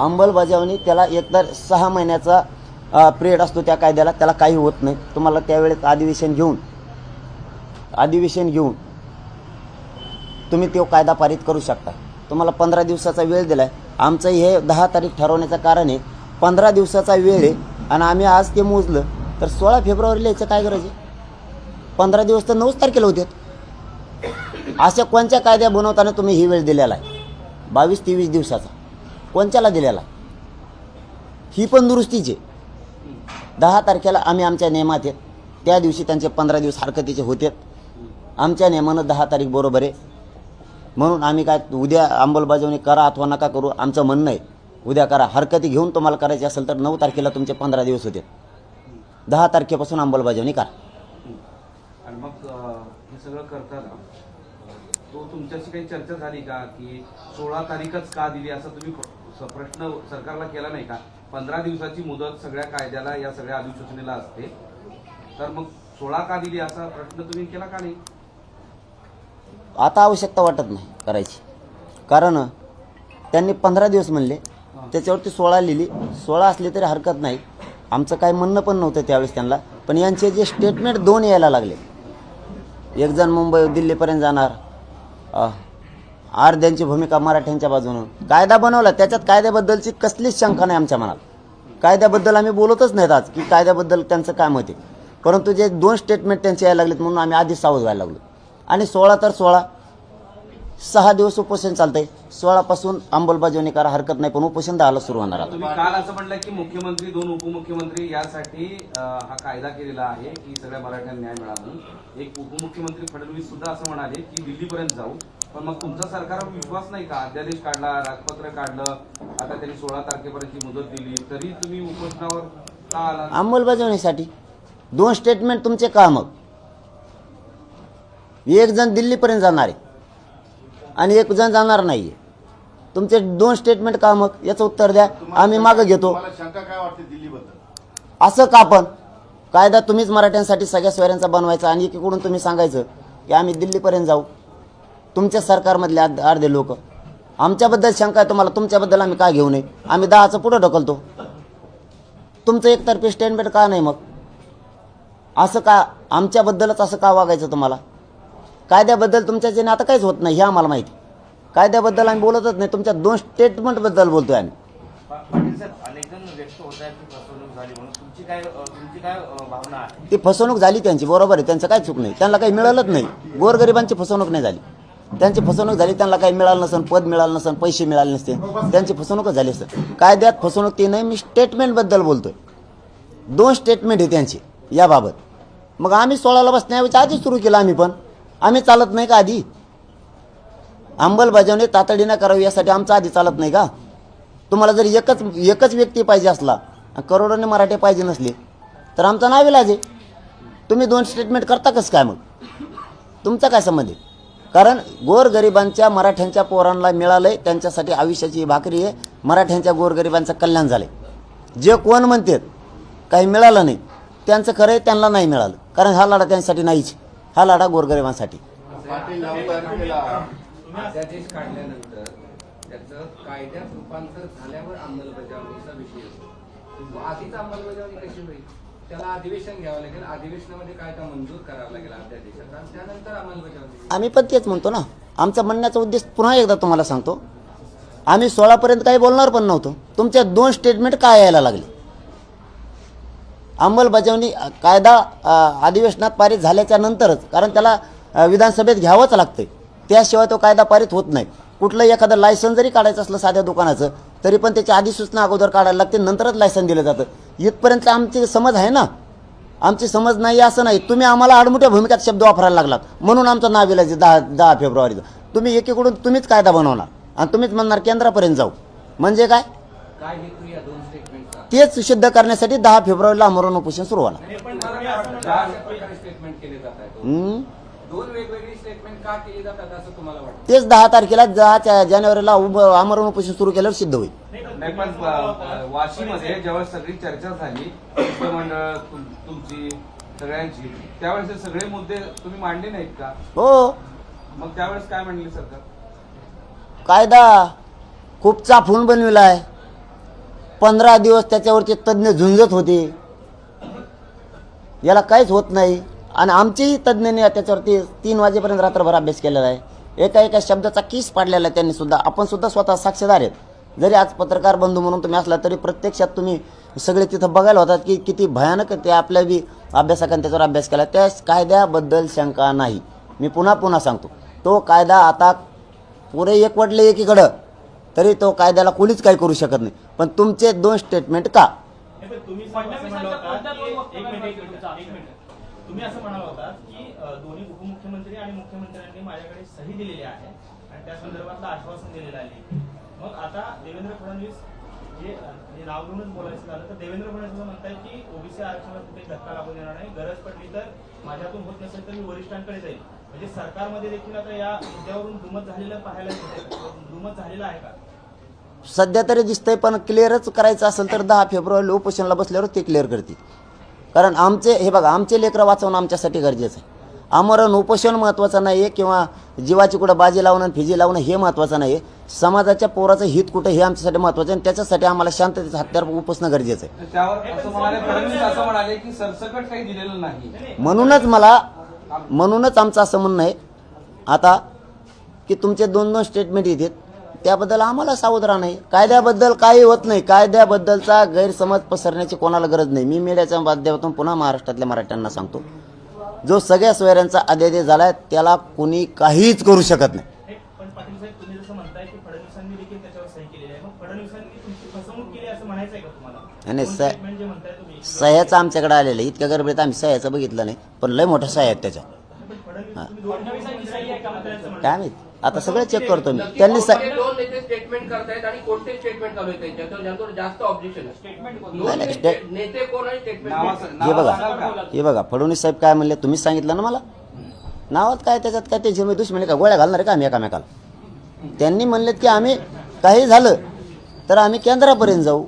अंमलबजावणी त्याला एकतर सहा महिन्याचा पिरियड असतो त्या कायद्याला त्याला काही होत नाही. तुम्हाला त्यावेळेस अधिवेशन घेऊन अधिवेशन घेऊन तुम्ही तो कायदा पारित करू शकता. तुम्हाला पंधरा दिवसाचा वेळ दिला आहे आमचं हे दहा तारीख ठरवण्याचं कारण आहे पंधरा दिवसाचा वेळ आहे आणि आम्ही आज ते मोजलं तर सोळा फेब्रुवारीला याचं काय गरज आहे? पंधरा दिवस तर नऊच तारखेला होते. अशा कोणत्या कायद्या बनवताना तुम्ही ही वेळ दिलेला आहे? बावीस तेवीस दिवसाचा. कोणत्याला दिलेला? ही पण दुरुस्तीची आहे. दहा तारखेला आम्ही आमच्या नियमात आहेत. त्या दिवशी त्यांचे पंधरा दिवस हरकतीचे होते. आमच्या नियमानं दहा तारीख बरोबर आहे. म्हणून आम्ही काय उद्या अंमलबजावणी करा अथवा नका करू आमचं म्हणणं आहे. उद्या करा. हरकती घेऊन तुम्हाला करायची असेल तर नऊ तारखेला तुमचे पंधरा दिवस होते. दहा तारखेपासून अंमलबजावणी करा. आणि मग हे सगळं करताना तो तुमच्याशी काही चर्चा झाली का? की सोळा तारीखच का दिली? असा तुम्ही प्रश्न सरकारला केला नाही का? पंधरा दिवसाची मुदत सगळ्या कायद्याला या सगळ्या अधिसूचनेला असते. तर मग सोळा का दिली? असा प्रश्न तुम्ही केला का नाही? आता आवश्यकता वाटत नाही करायची. कारण त्यांनी पंधरा दिवस म्हणले. त्याच्यावरती सोळा लिहिली. सोळा असली तरी हरकत नाही. आमचं काही म्हणणं पण नव्हतं त्यावेळेस त्यांना. पण यांचे जे स्टेटमेंट दोन यायला लागले. एक जण मुंबई दिल्लीपर्यंत जाणार. अ, भूमिका मराठ्यांच्या बाजूनं. कायदा बनवला त्याच्यात कायद्याबद्दलची कसलीच शंका नाही आमच्या मनात. कायद्याबद्दल आम्ही बोलतच नाहीत आज की कायद्याबद्दल त्यांचं काय मत आहे. परंतु जे दोन स्टेटमेंट त्यांचे यायला लागलेत म्हणून आम्ही आधीच सावध व्हायला लागलो. आणि सोळा तर सोळा सहा दिवस उपोषण चालतंय. सोळापासून अंमलबजावणी करा हरकत नाही पण उपोषण दहाला सुरू होणार आता. तुम्ही काल असं म्हणलं की मुख्यमंत्री दोन उपमुख्यमंत्री यासाठी अं, हा कायदा केलेला आहे की सगळ्या मराठ्यांना न्याय मिळावा म्हणून. एक उपमुख्यमंत्री फडणवीस सुद्धा असं म्हणाले की दिल्लीपर्यंत जाऊ. पण मग तुमचा सरकारवर विश्वास नाही का? अध्यादेश काढला राजपत्र काढलं आता त्यांनी सोळा तारखेपर्यंतची मुदत दिली. तरी तुम्ही उपोषणावर का आला? अंमलबजावणीसाठी दोन स्टेटमेंट तुमचे का मग? एक जण दिल्लीपर्यंत जाणार आहे. आणि एक जण जाणार नाही तुमचे दोन स्टेटमेंट का मग? याचं उत्तर द्या. आम्ही मागं घेतो. तुम्हाला शंका काय वाटते दिल्लीबद्दल? असं का पण? कायदा तुम्हीच मराठ्यांसाठी सगळ्या सोयऱ्यांचा बनवायचा आणि एकीकडून तुम्ही सांगायचं की आम्ही दिल्लीपर्यंत जाऊ. तुमच्या सरकारमधले अर्ध- अर्धे लोक. आमच्याबद्दल शंका आहे तुम्हाला. तुमच्याबद्दल आम्ही का घेऊ नये? आम्ही दहाचं पुढं ढकलतो. तुमचं एकतर्फी स्टेटमेंट का नाही मग? असं का आमच्याबद्दलच असं का वागायचं तुम्हाला? कायद्याबद्दल तुमच्याच्याने आता काहीच होत नाही हे आम्हाला माहिती. कायद्याबद्दल आम्ही बोलतच नाही तुमच्या दोन स्टेटमेंटबद्दल बोलतोय आम्ही. ती फसवणूक झाली त्यांची बरोबर आहे त्यांचं काय चूक नाही. त्यांना काही मिळालंच नाही. गोरगरिबांची फसवणूक नाही झाली. त्यांची फसवणूक झाली त्यांना काही मिळालं नसेल पद मिळालं नसेल पैसे मिळाले नसते त्यांची फसवणूकच झाली असेल कायद्यात फसवणूक ती नाही मी स्टेटमेंटबद्दल बोलतोय. दोन स्टेटमेंट आहे त्यांची याबाबत. मग आम्ही सोळाला बसण्याऐवजी आधीच सुरू केलं आम्ही पण. आम्ही चालत नाही का आधी? अंमलबजावणी तातडीनं करावी यासाठी आमचं आधी चालत नाही का? तुम्हाला जर एकच एकच व्यक्ती पाहिजे असला आणि करोडोने मराठे पाहिजे नसले तर आमचा नाव इलाज आहे तुम्ही दोन स्टेटमेंट करता कसं काय मग? तुमचा काय संबंध आहे? कारण गोरगरिबांच्या मराठ्यांच्या पोरांना आहे त्यांच्यासाठी आयुष्याची भाकरी आहे. मराठ्यांच्या गोरगरिबांचं कल्याण झालं आहे जे कोण म्हणतात काही मिळालं नाही त्यांचं खरं आहे त्यांना नाही मिळालं. कारण हा लढा त्यांच्यासाठी नाहीच. हा लढा गोरगरिबांसाठी. आम्ही पण तेच म्हणतो ना. आमचा म्हणण्याचा उद्देश पुन्हा एकदा तुम्हाला सांगतो. आम्ही सोळापर्यंत काही बोलणार पण नव्हतो. तुमच्या दोन स्टेटमेंट काय यायला लागले. अंमलबजावणी कायदा अधिवेशनात पारित झाल्याच्या नंतरच कारण त्याला विधानसभेत घ्यावंच लागतं त्याशिवाय तो कायदा पारित होत नाही. कुठलं एखादं लायसन जरी काढायचं असलं साध्या दुकानाचं तरी पण त्याची अधिसूचना अगोदर काढायला लागते नंतरच लायसन दिलं जातं. इथपर्यंत आमची समज आहे ना? आमची समज नाही असं नाही. तुम्ही आम्हाला आडमुठ्या भूमिकात शब्द वापरायला लागलात. म्हणून आमचं नाव विलायचं दहा दहा फेब्रुवारीचं. तुम्ही एकीकडून तुम्हीच कायदा बनवणार आणि तुम्हीच म्हणणार केंद्रापर्यंत जाऊ. म्हणजे काय काय हेतू या दोन स्टेटमेंटचा तेच सिद्ध करण्यासाठी दहा फेब्रुवारीला आमरण उपोषण सुरू होणार. पण मला असं वाटतं अशा प्रकारे स्टेटमेंट केले जात आहेत हम्म? दोन वेगवेगळी स्टेटमेंट का केली जातात असं तुम्हाला वाटतं? तेच दहा तारखेला दहा जानेवारीला उभं आमरण उपोषण सुरू केल्यावर सिद्ध होईल. नाही पण अ, वाशीमध्ये जेव्हा सगळी चर्चा झाली तुम- तुमची सगळ्यांची त्यावेळेस हे सगळे मुद्दे तुम्ही मांडले नाहीत का? हो. मग त्यावेळेस काय म्हणले सरकार? कायदा खूप चाफून बनविला आहे पंधरा दिवस त्याच्यावरचे तज्ज्ञ झुंजत होते. याला काहीच होत नाही. आणि आमचेही तज्ज्ञांनी त्याच्यावरती तीन वाजेपर्यंत रात्रभर अभ्यास केलेला आहे. एका एका शब्दाचा किस पाडलेला आहे त्यांनी सुद्धा. आपण सुद्धा स्वतः साक्षीदार आहेत. जरी आज पत्रकार बंधू म्हणून तुम्ही असला तरी प्रत्यक्षात तुम्ही सगळे तिथं बघायला होतात की किती भयानक ते आपल्या बी अभ्यासकांनी त्याच्यावर अभ्यास केला. त्या कायद्याबद्दल शंका नाही. मी पुन्हा पुन्हा सांगतो. तो कायदा आता पुरे एकवटले एकीकडं तरी तो कायद्याला कोणीच काही करू शकत नाही. पण तुमचे दोन स्टेटमेंट का? तुम्ही तुम्ही असं म्हणाला होता की दोन्ही उपमुख्यमंत्री आणि मुख्यमंत्र्यांनी माझ्याकडे सही दिलेली आहे आणि त्या संदर्भातलं आश्वासन दिलेलं आहे. मग आता देवेंद्र फडणवीस जे जे नाव घेऊनच बोलायचं झालं तर देवेंद्र फडणवीस असं म्हणतायत की ओबीसी आरक्षणाला कुठे धक्का लागू देणार नाही. गरज पडली तर माझ्यातून होत नसेल तर मी वरिष्ठांकडे जाईल. म्हणजे सरकारमध्ये देखील आता या मुद्द्यावरून दुमत झालेलं पाहायला? दुमत झालेलं आहे का? सध्या तरी दिसतंय पण क्लिअरच करायचं असेल तर दहा फेब्रुवारीला उपोषणाला बसल्यावर ते क्लिअर करतील. कारण आमचे हे बघा आमचे लेकरं वाचवणं आमच्यासाठी गरजेचं आहे. आमरण उपोषण महत्त्वाचं नाही आहे किंवा जीवाची कुठं बाजी लावणं आणि फिजी लावणं हे महत्त्वाचं नाही आहे समाजाच्या पोराचं हित कुठं हे आमच्यासाठी महत्त्वाचं आहे आणि त्याच्यासाठी आम्हाला शांततेचं हत्यार उपसणं गरजेचं आहे. म्हणूनच मला म्हणूनच आमचं असं म्हणणं आहे. आता की तुमचे दोन दोन स्टेटमेंट येतात. त्याबद्दल आम्हाला सावध राहणं आहे कायद्याबद्दल काही होत नाही. कायद्याबद्दलचा गैरसमज पसरण्याची कोणाला गरज नाही. मी मीडियाच्या माध्यमातून पुन्हा महाराष्ट्रातल्या मराठ्यांना सांगतो. जो सगळ्या सोयऱ्यांचा अध्यादेश झालाय त्याला कोणी काहीच करू शकत नाही. हे आहे. आहे आणि सह्याचं आमच्याकडे आलेलं आहे. इतक्या गडबडीत आम्ही सह्याचं बघितलं नाही. पण लय मोठ्या सह्या आहेत त्याच्या. पण काय माहीत? आता सगळं चेक करतो मी. त्यांनी स- कोणते दोन नेते स्टेटमेंट करतायत आणि कोणते स्टेटमेंट चालू आहे त्यांच्यावर ज्यांच्यावर जास्त ऑब्जेक्शन दोन नाही, नेते स्टे- नेते कोण आणि स्टेटमेंट हे बघा. हे बघा फडणवीस साहेब काय म्हणले तुम्हीच सांगितलं ना मला? नावात काय त्याच्यात काय टेन्शन मी दुश्मनी का? गोळ्या घालणार आहे का आम्ही एकामेकाला? त्यांनी म्हणलेत की आम्ही काही झालं तर आम्ही केंद्रापर्यंत जाऊ.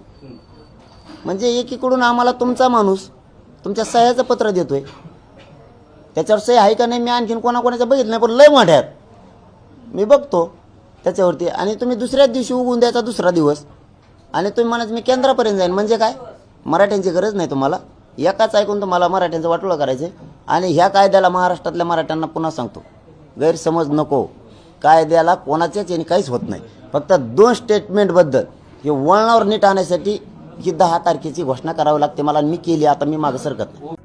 म्हणजे एकीकडून आम्हाला तुमचा माणूस तुमच्या सह्याचं पत्र देतोय. त्याच्यावर सही आहे का नाही मी आणखीन कोणाकोणाचं बघितलं नाही पण लय मोठ्यात मी बघतो त्याच्यावरती. आणि तुम्ही दुसऱ्याच दिवशी उगून द्यायचा दुसरा दिवस. आणि तुम्ही म्हणायचं मी केंद्रापर्यंत जाईन. म्हणजे काय? मराठ्यांची गरज नाही तुम्हाला. एकाच ऐकून तुम्हाला मराठ्यांचं वाटोळं करायचं आणि ह्या कायद्याला महाराष्ट्रातल्या मराठ्यांना पुन्हा सांगतो. गैरसमज नको. कायद्याला कोणाच्याच याने काहीच होत नाही. फक्त दोन स्टेटमेंटबद्दल हे वळणावर नीट आणण्यासाठी ही दहा तारखेची घोषणा करावी लागते मला. मी केली आता मी मागं सरकत नाही.